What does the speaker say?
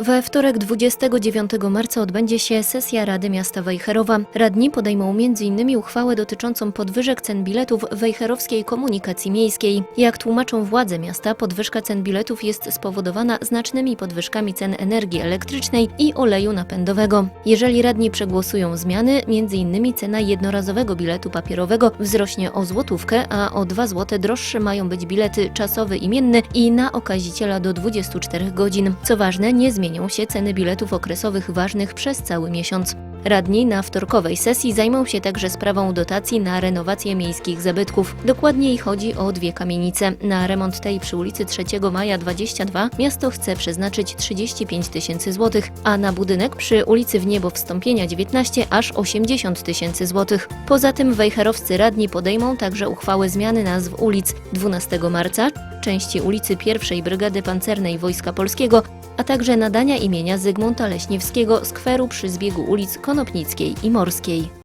We wtorek 29 marca odbędzie się sesja Rady Miasta Wejherowa. Radni podejmą m.in. uchwałę dotyczącą podwyżek cen biletów wejherowskiej komunikacji miejskiej. Jak tłumaczą władze miasta, podwyżka cen biletów jest spowodowana znacznymi podwyżkami cen energii elektrycznej i oleju napędowego. Jeżeli radni przegłosują zmiany, m.in. cena jednorazowego biletu papierowego wzrośnie o złotówkę, a o 2 zł droższe mają być bilety czasowy imienny i na okaziciela do 24 godzin. Co ważne, nie zmienią się ceny biletów okresowych ważnych przez cały miesiąc. Radni na wtorkowej sesji zajmą się także sprawą dotacji na renowację miejskich zabytków. Dokładniej chodzi o dwie kamienice. Na remont tej przy ulicy 3 Maja 22 miasto chce przeznaczyć 35 tysięcy złotych, a na budynek przy ulicy w Niebo Wstąpienia 19 aż 80 tysięcy złotych. Poza tym wejherowscy radni podejmą także uchwałę zmiany nazw ulic 12 marca, części ulicy 1 Brygady Pancernej Wojska Polskiego, a także nadania imienia Zygmunta Leśniewskiego skweru przy zbiegu ulic Konopnickiej i Morskiej.